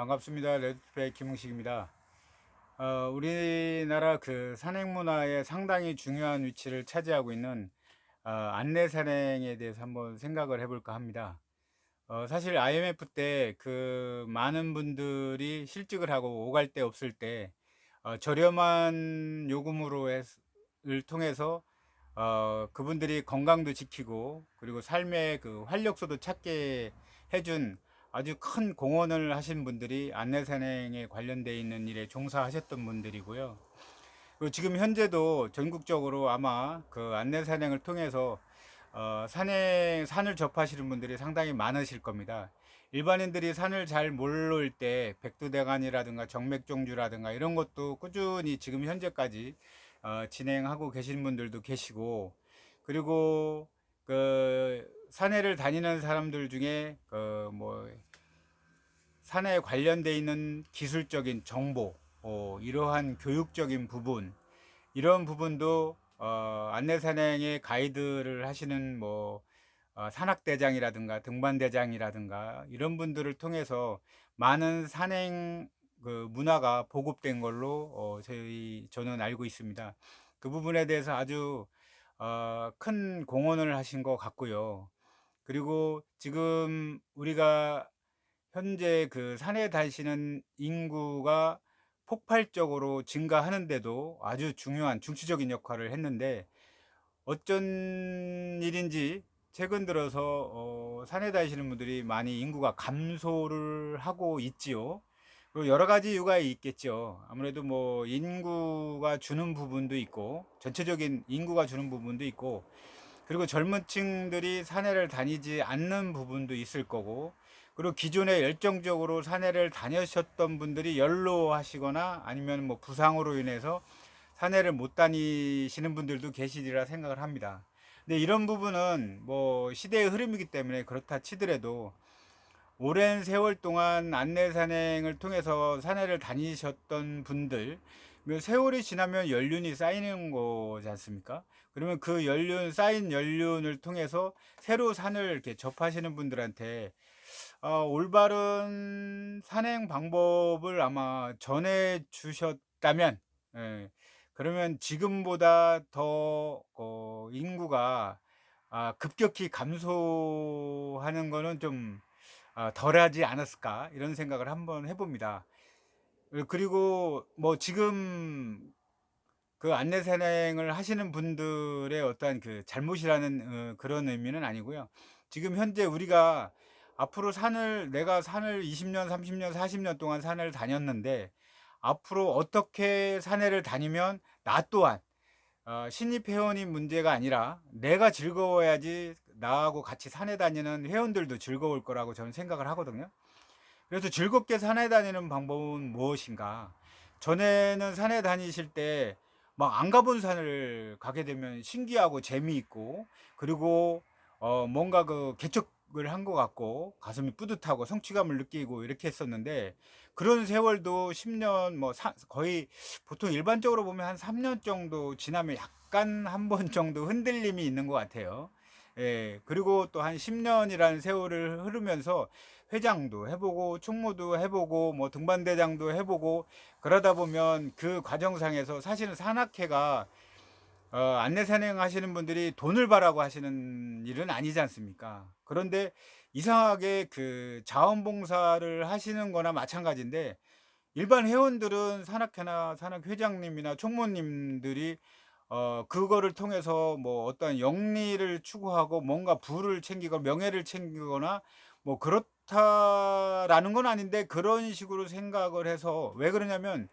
반갑습니다. 레드페이 김웅식입니다. 어, 우리나라 그 산행 문화에 상당히 중요한 위치를 차지하고 있는 어, 안내 산행에 대해서 한번 생각을 해볼까 합니다. 어, 사실 IMF 때 그 많은 분들이 실직을 하고 오갈 데 없을 때 어, 저렴한 요금으로 해- 을 통해서 어, 그분들이 건강도 지키고 그리고 삶의 그 활력소도 찾게 해준 아주 큰 공헌을 하신 분들이 안내산행에 관련돼 있는 일에 종사하셨던 분들이고요. 그리고 지금 현재도 전국적으로 아마 그 안내산행을 통해서 어, 산행, 산을 접하시는 분들이 상당히 많으실 겁니다. 일반인들이 산을 잘 모를 때 백두대간이라든가 정맥종주라든가 이런 것도 꾸준히 지금 현재까지 어, 진행하고 계신 분들도 계시고 그리고 그 산에를 다니는 사람들 중에 그뭐 산에 관련돼 있는 기술적인 정보, 어, 이러한 교육적인 부분, 이런 부분도 어, 안내산행의 가이드를 하시는 뭐 어, 산악대장이라든가 등반대장이라든가 이런 분들을 통해서 많은 산행 그 문화가 보급된 걸로 어, 저희 저는 알고 있습니다. 그 부분에 대해서 아주 어, 큰 공헌을 하신 것 같고요. 그리고 지금 우리가 현재 그 산에 다니시는 인구가 폭발적으로 증가하는데도 아주 중요한 중추적인 역할을 했는데 어쩐 일인지 최근 들어서 어, 산에 다니시는 분들이 많이 인구가 감소를 하고 있지요. 그리고 여러 가지 이유가 있겠죠. 아무래도 뭐 인구가 주는 부분도 있고 전체적인 인구가 주는 부분도 있고 그리고 젊은 층들이 산에를 다니지 않는 부분도 있을 거고 그리고 기존에 열정적으로 산에를 다니셨던 분들이 연로하시거나 아니면 뭐 부상으로 인해서 산에를 못 다니시는 분들도 계시리라 생각을 합니다. 근데 이런 부분은 뭐 시대의 흐름이기 때문에 그렇다 치더라도 오랜 세월 동안 안내 산행을 통해서 산에를 다니셨던 분들 그 세월이 지나면 연륜이 쌓이는 거지 않습니까? 그러면 그 연륜 쌓인 연륜을 통해서 새로 산을 이렇게 접하시는 분들한테 어, 올바른 산행 방법을 아마 전해 주셨다면 예, 그러면 지금보다 더 어, 인구가 아, 급격히 감소하는 거는 좀 아, 덜하지 않았을까 이런 생각을 한번 해봅니다. 그리고 뭐 지금 그 안내 산행을 하시는 분들의 어떠한 그 잘못이라는 어, 그런 의미는 아니고요. 지금 현재 우리가 앞으로 산을 내가 산을 20년, 30년, 40년 동안 산을 다녔는데 앞으로 어떻게 산에를 다니면 나 또한 어, 신입 회원이 문제가 아니라 내가 즐거워야지 나하고 같이 산에 다니는 회원들도 즐거울 거라고 저는 생각을 하거든요. 그래서 즐겁게 산에 다니는 방법은 무엇인가? 전에는 산에 다니실 때 막 안 가본 산을 가게 되면 신기하고 재미있고 그리고 어 뭔가 그 개척을 한 것 같고 가슴이 뿌듯하고 성취감을 느끼고 이렇게 했었는데 그런 세월도 10년 뭐 사, 거의 보통 일반적으로 보면 한 3년 정도 지나면 약간 한 번 정도 흔들림이 있는 것 같아요. 예, 그리고 또 한 10년이라는 세월을 흐르면서 회장도 해보고 총무도 해보고 뭐 등반대장도 해보고 그러다 보면 그 과정상에서 사실은 산악회가 어, 안내 산행하시는 분들이 돈을 바라고 하시는 일은 아니지 않습니까? 그런데 이상하게 그 자원봉사를 하시는 거나 마찬가지인데 일반 회원들은 산악회나 산악회장님이나 총무님들이 어, 그거를 통해서 뭐 어떤 영리를 추구하고 뭔가 부를 챙기고 명예를 챙기거나 뭐 그렇 다라는 건 아닌데 그런 식으로 생각을 해서 왜 그러냐면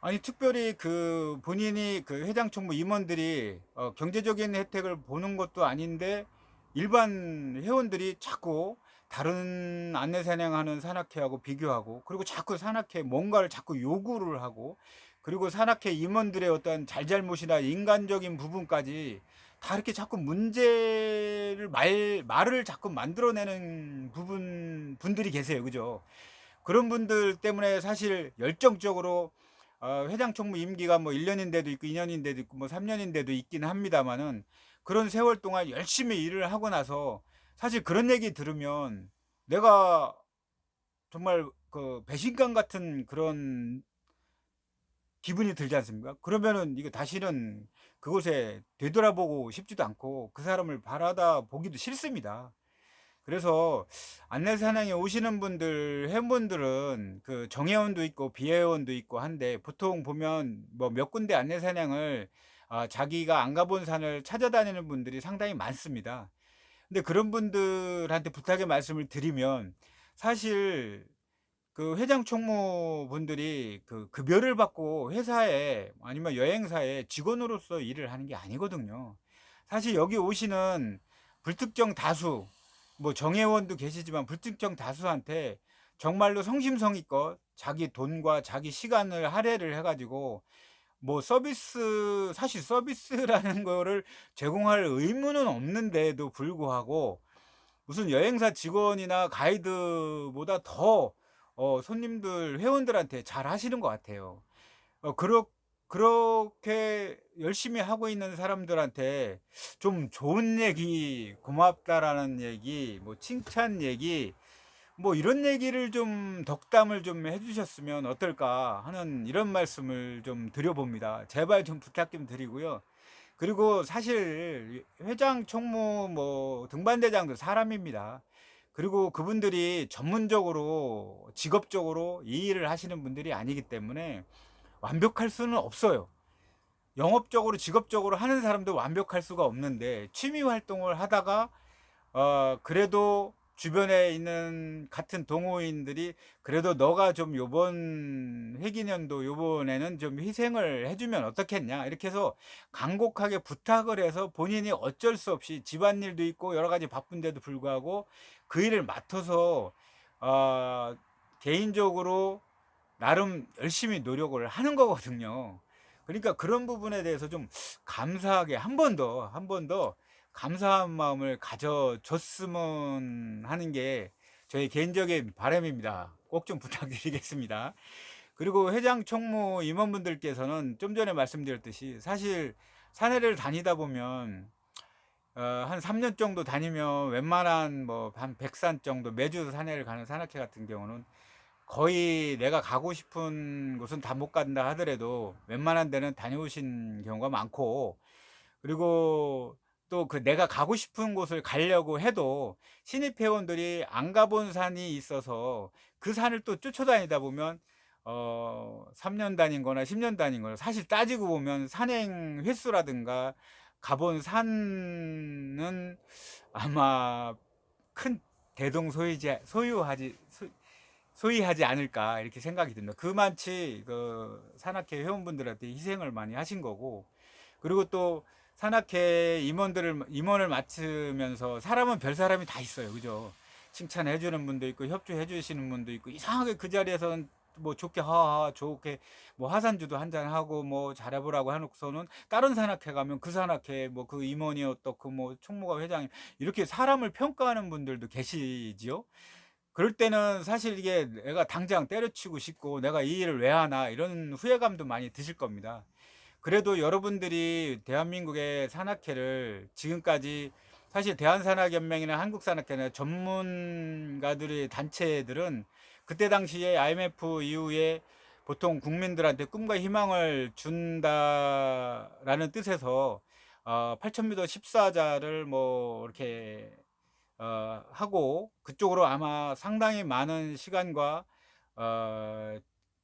아니 특별히 그 본인이 그 회장 총무 임원들이 어, 경제적인 혜택을 보는 것도 아닌데 일반 회원들이 자꾸 다른 안내 산행하는 산악회하고 비교하고 그리고 자꾸 산악회 뭔가를 자꾸 요구를 하고 그리고 산악회 임원들의 어떤 잘잘못이나 인간적인 부분까지 다 이렇게 자꾸 문제를 말 말을 자꾸 만들어내는 부분 분들이 계세요, 그죠? 그런 분들 때문에 사실 열정적으로 어, 회장 총무 임기가 뭐 1년인데도 있고 2년인데도 있고 뭐 3년인데도 있긴 합니다만은 그런 세월 동안 열심히 일을 하고 나서 사실 그런 얘기 들으면 내가 정말 그 배신감 같은 그런 기분이 들지 않습니까? 그러면은 이거 다시는 그곳에 되돌아보고 싶지도 않고 그 사람을 바라다 보기도 싫습니다. 그래서 안내사냥에 오시는 분들, 회원분들은 그 정회원도 있고 비회원도 있고 한데 보통 보면 뭐 몇 군데 안내사냥을 아, 자기가 안 가본 산을 찾아다니는 분들이 상당히 많습니다. 근데 그런 분들한테 부탁의 말씀을 드리면 사실 그 회장 총무 분들이 그 급여를 받고 회사에 아니면 여행사에 직원으로서 일을 하는 게 아니거든요. 사실 여기 오시는 불특정 다수 뭐 정회원도 계시지만 불특정 다수한테 정말로 성심성의껏 자기 돈과 자기 시간을 할애를 해가지고 뭐 서비스 사실 서비스라는 거를 제공할 의무는 없는데도 불구하고 무슨 여행사 직원이나 가이드보다 더 어, 손님들 회원들한테 잘 하시는 것 같아요. 어, 그렇 그렇게 열심히 하고 있는 사람들한테 좀 좋은 얘기, 고맙다라는 얘기, 뭐 칭찬 얘기, 뭐 이런 얘기를 좀 덕담을 좀 해주셨으면 어떨까 하는 이런 말씀을 좀 드려봅니다. 제발 좀 부탁 좀 드리고요. 그리고 사실 회장, 총무, 뭐 등반대장도 사람입니다. 그리고 그분들이 전문적으로 직업적으로 이 일을 하시는 분들이 아니기 때문에 완벽할 수는 없어요. 영업적으로 직업적으로 하는 사람도 완벽할 수가 없는데 취미 활동을 하다가 어 그래도 주변에 있는 같은 동호인들이 그래도 너가 좀 요번 회기년도 요번에는 좀 희생을 해주면 어떻겠냐 이렇게 해서 간곡하게 부탁을 해서 본인이 어쩔 수 없이 집안일도 있고 여러 가지 바쁜데도 불구하고 그 일을 맡아서 어 개인적으로 나름 열심히 노력을 하는 거거든요. 그러니까 그런 부분에 대해서 좀 감사하게 한 번 더, 한 번 더 감사한 마음을 가져줬으면 하는 게 저희 개인적인 바람입니다. 꼭 좀 부탁드리겠습니다. 그리고 회장 총무 임원분들께서는 좀 전에 말씀드렸듯이 사실 사내를 다니다 보면 어, 한 3년 정도 다니면 웬만한 뭐 한 100산 정도 매주 산에를 가는 산악회 같은 경우는 거의 내가 가고 싶은 곳은 다 못 간다 하더라도 웬만한 데는 다녀오신 경우가 많고 그리고 또 그 내가 가고 싶은 곳을 가려고 해도 신입 회원들이 안 가본 산이 있어서 그 산을 또 쫓아다니다 보면 어 3년 다닌 거나 10년 다닌 거나 사실 따지고 보면 산행 횟수라든가 가본 산은 아마 큰 대동 소유지 소유하지 소위하지 않을까 이렇게 생각이 듭니다. 그만치 그 산악회 회원분들한테 희생을 많이 하신 거고 그리고 또 산악회 임원들을 임원을 맡으면서 사람은 별 사람이 다 있어요. 그죠? 칭찬해 주는 분도 있고 협조해 주시는 분도 있고 이상하게 그 자리에서는 뭐 좋게 하하 좋게 뭐 화산주도 한잔 하고 뭐 잘해보라고 해놓고서는 다른 산악회 가면 그 산악회 뭐 그 임원이 어떻고 뭐 총무가 회장이 이렇게 사람을 평가하는 분들도 계시지요. 그럴 때는 사실 이게 내가 당장 때려치고 싶고 내가 이 일을 왜 하나 이런 후회감도 많이 드실 겁니다. 그래도 여러분들이 대한민국의 산악회를 지금까지 사실 대한산악연맹이나 한국산악회나 전문가들의 단체들은 그때 당시에 IMF 이후에 보통 국민들한테 꿈과 희망을 준다라는 뜻에서 어, 8,000m 14자를 뭐 이렇게 어, 하고 그쪽으로 아마 상당히 많은 시간과 어,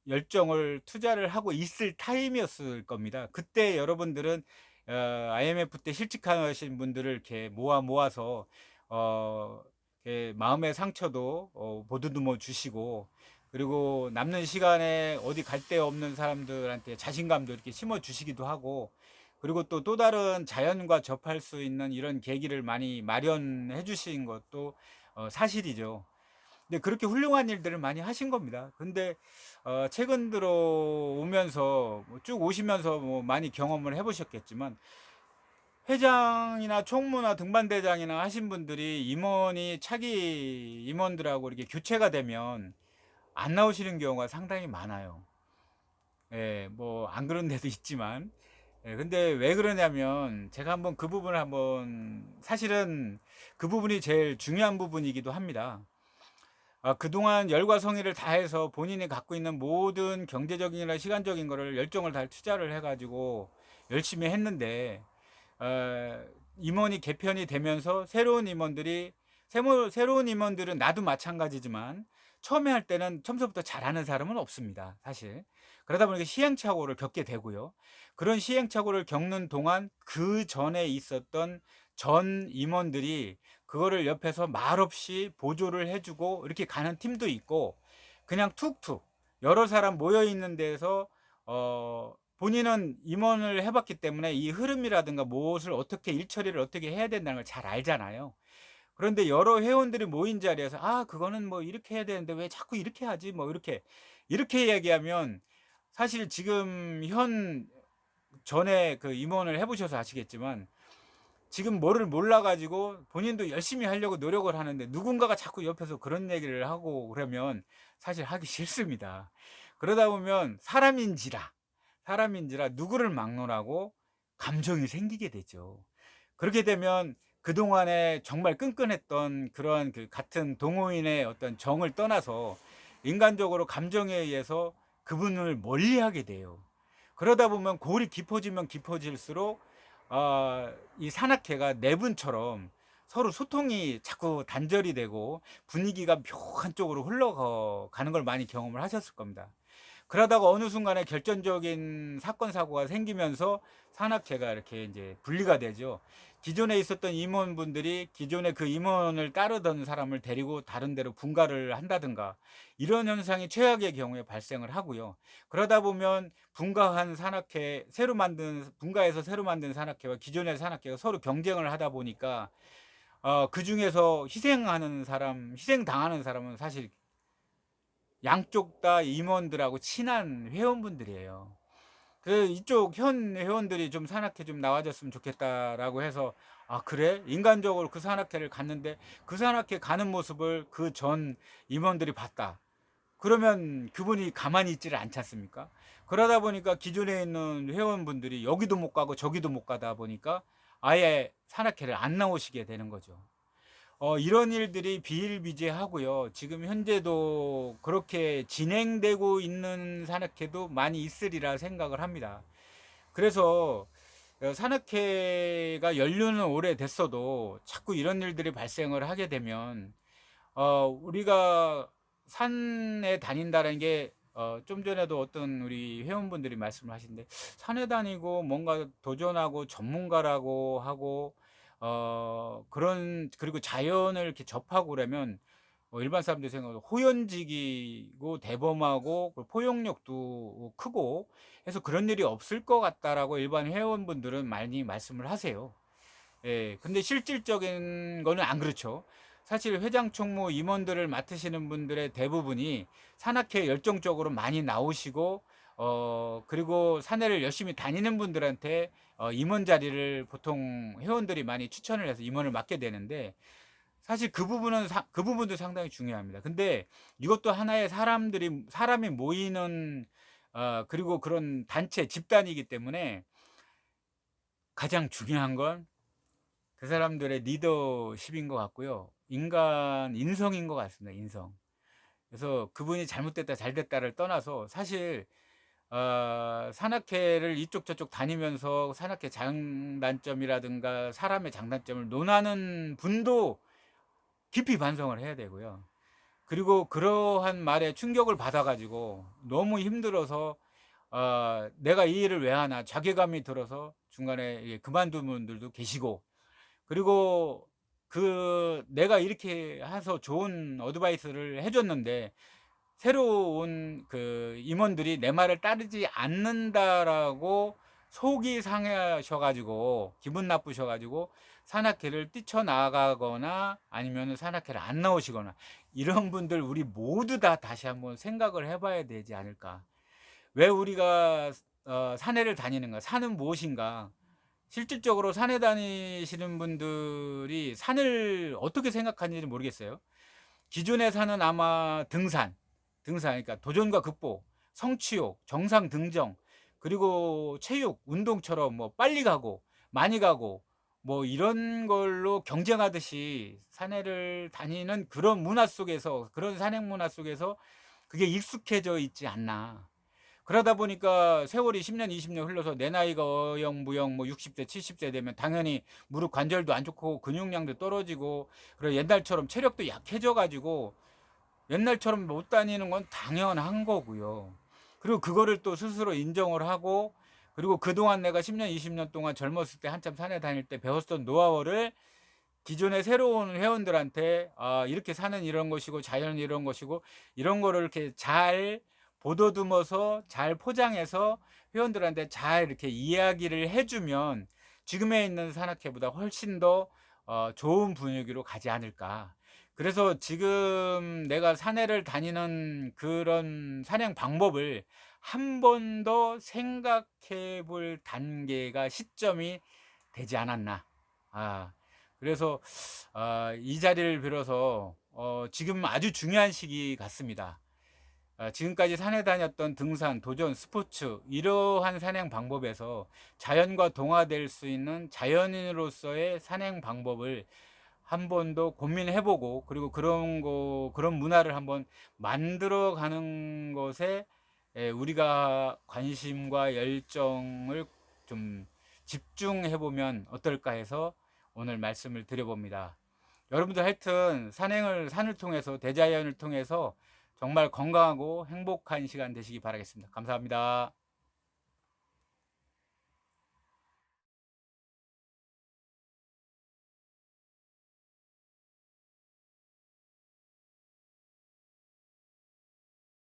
열정을 투자를 하고 있을 타임이었을 겁니다. 그때 여러분들은 어, IMF 때 실직하신 분들을 이렇게 모아 모아서 어, 마음의 상처도 어, 보드드모 주시고 그리고 남는 시간에 어디 갈 데 없는 사람들한테 자신감도 이렇게 심어 주시기도 하고 그리고 또또 다른 자연과 접할 수 있는 이런 계기를 많이 마련해 주신 것도 어, 사실이죠. 근데 그렇게 훌륭한 일들을 많이 하신 겁니다. 근데 어, 최근 들어 오면서 뭐 쭉 오시면서 뭐 많이 경험을 해보셨겠지만 회장이나 총무나 등반대장이나 하신 분들이 임원이 차기 임원들하고 이렇게 교체가 되면 안 나오시는 경우가 상당히 많아요. 예, 뭐 안 그런 데도 있지만 예, 근데 왜 그러냐면 제가 한번 그 부분을 한번 사실은 그 부분이 제일 중요한 부분이기도 합니다. 아, 그동안 열과 성의를 다해서 본인이 갖고 있는 모든 경제적인이나 시간적인 거를 열정을 다 투자를 해가지고 열심히 했는데 어, 임원이 개편이 되면서 새로운 임원들이 새로, 새로운 임원들은 나도 마찬가지지만 처음에 할 때는 처음부터 잘하는 사람은 없습니다. 사실 그러다 보니까 시행착오를 겪게 되고요. 그런 시행착오를 겪는 동안 그 전에 있었던 전 임원들이 그거를 옆에서 말없이 보조를 해주고 이렇게 가는 팀도 있고 그냥 툭툭 여러 사람 모여 있는 데서 어 본인은 임원을 해봤기 때문에 이 흐름이라든가 무엇을 어떻게 일처리를 어떻게 해야 된다는 걸 잘 알잖아요. 그런데 여러 회원들이 모인 자리에서 아 그거는 뭐 이렇게 해야 되는데 왜 자꾸 이렇게 하지 뭐 이렇게 이렇게 얘기하면 사실 지금 현 전에 그 임원을 해보셔서 아시겠지만 지금 뭐를 몰라가지고 본인도 열심히 하려고 노력을 하는데 누군가가 자꾸 옆에서 그런 얘기를 하고 그러면 사실 하기 싫습니다. 그러다 보면 사람인지라 사람인지라 누구를 막론하고 감정이 생기게 되죠. 그렇게 되면 그동안에 정말 끈끈했던 그런 그 같은 동호인의 어떤 정을 떠나서 인간적으로 감정에 의해서 그분을 멀리하게 돼요. 그러다 보면 골이 깊어지면 깊어질수록 어, 이 산악회가 내분처럼 서로 소통이 자꾸 단절이 되고 분위기가 묘한 쪽으로 흘러가는 걸 많이 경험을 하셨을 겁니다. 그러다가 어느 순간에 결정적인 사건 사고가 생기면서 산악회가 이렇게 이제 분리가 되죠. 기존에 있었던 임원분들이 기존에 그 임원을 따르던 사람을 데리고 다른 데로 분가를 한다든가 이런 현상이 최악의 경우에 발생을 하고요. 그러다 보면 분가한 산악회 새로 만든 분가해서 새로 만든 산악회와 기존의 산악회가 서로 경쟁을 하다 보니까 어, 그 중에서 희생하는 사람, 희생 당하는 사람은 사실 양쪽 다 임원들하고 친한 회원분들이에요. 그 이쪽 현 회원들이 좀 산악회 좀 나와줬으면 좋겠다라고 해서 아 그래 인간적으로 그 산악회를 갔는데 그 산악회 가는 모습을 그 전 임원들이 봤다. 그러면 그분이 가만히 있지를 않지 않습니까? 그러다 보니까 기존에 있는 회원분들이 여기도 못 가고 저기도 못 가다 보니까 아예 산악회를 안 나오시게 되는 거죠. 어, 이런 일들이 비일비재하고요. 지금 현재도 그렇게 진행되고 있는 산악회도 많이 있으리라 생각을 합니다. 그래서 어, 산악회가 연륜은 오래됐어도 자꾸 이런 일들이 발생을 하게 되면 어, 우리가 산에 다닌다는 게 어, 좀 전에도 어떤 우리 회원분들이 말씀을 하시는데 산에 다니고 뭔가 도전하고 전문가라고 하고 어, 그런, 그리고 자연을 이렇게 접하고 그러면 어, 일반 사람들이 생각하는 호연직이고 대범하고 포용력도 크고 해서 그런 일이 없을 것 같다라고 일반 회원분들은 많이 말씀을 하세요. 예, 근데 실질적인 거는 안 그렇죠. 사실 회장 총무 임원들을 맡으시는 분들의 대부분이 산악회 열정적으로 많이 나오시고 어, 그리고 사내를 열심히 다니는 분들한테 어, 임원 자리를 보통 회원들이 많이 추천을 해서 임원을 맡게 되는데 사실 그 부분은 사, 그 부분도 상당히 중요합니다. 근데 이것도 하나의 사람들이 사람이 모이는 어, 그리고 그런 단체 집단이기 때문에 가장 중요한 건 그 사람들의 리더십인 것 같고요. 인간 인성인 것 같습니다. 인성. 그래서 그분이 잘못됐다 잘됐다를 떠나서 사실 어, 산악회를 이쪽 저쪽 다니면서 산악회 장단점이라든가 사람의 장단점을 논하는 분도 깊이 반성을 해야 되고요. 그리고 그러한 말에 충격을 받아가지고 너무 힘들어서 어, 내가 이 일을 왜 하나 자괴감이 들어서 중간에 그만둔 분들도 계시고 그리고 그 내가 이렇게 해서 좋은 어드바이스를 해줬는데 새로운 그 임원들이 내 말을 따르지 않는다라고 속이 상해하셔가지고 기분 나쁘셔가지고 산악회를 뛰쳐나가거나 아니면 산악회를 안 나오시거나 이런 분들 우리 모두 다 다시 한번 생각을 해봐야 되지 않을까. 왜 우리가 어, 산에를 다니는가? 산은 무엇인가? 실질적으로 산에 다니시는 분들이 산을 어떻게 생각하는지 모르겠어요. 기존의 산은 아마 등산, 등산, 그러니까 도전과 극복, 성취욕, 정상 등정, 그리고 체육, 운동처럼 뭐 빨리 가고 많이 가고 뭐 이런 걸로 경쟁하듯이 산에를 다니는 그런 문화 속에서 그런 산행 문화 속에서 그게 익숙해져 있지 않나. 그러다 보니까 세월이 10년, 20년 흘러서 내 나이가 어영부영 뭐 60대, 70대 되면 당연히 무릎 관절도 안 좋고 근육량도 떨어지고 그리고 옛날처럼 체력도 약해져 가지고 옛날처럼 못 다니는 건 당연한 거고요. 그리고 그거를 또 스스로 인정을 하고 그리고 그동안 내가 10년, 20년 동안 젊었을 때 한참 산에 다닐 때 배웠던 노하우를 기존의 새로운 회원들한테 아, 이렇게 사는 이런 것이고 자연은 이런 것이고 이런 거를 이렇게 잘 보도듬어서 잘 포장해서 회원들한테 잘 이렇게 이야기를 해주면 지금에 있는 산악회보다 훨씬 더 어, 좋은 분위기로 가지 않을까. 그래서 지금 내가 산에를 다니는 그런 산행 방법을 한 번 더 생각해 볼 단계가 시점이 되지 않았나. 아, 그래서 아, 이 자리를 빌어서 어, 지금 아주 중요한 시기 같습니다. 아, 지금까지 산에 다녔던 등산, 도전, 스포츠 이러한 산행 방법에서 자연과 동화될 수 있는 자연인으로서의 산행 방법을 한 번 더 고민해보고 그리고 그런 거 그런 문화를 한번 만들어 가는 것에 에, 우리가 관심과 열정을 좀 집중해 보면 어떨까 해서 오늘 말씀을 드려봅니다. 여러분들 하여튼 산행을 산을 통해서 대자연을 통해서 정말 건강하고 행복한 시간 되시기 바라겠습니다. 감사합니다.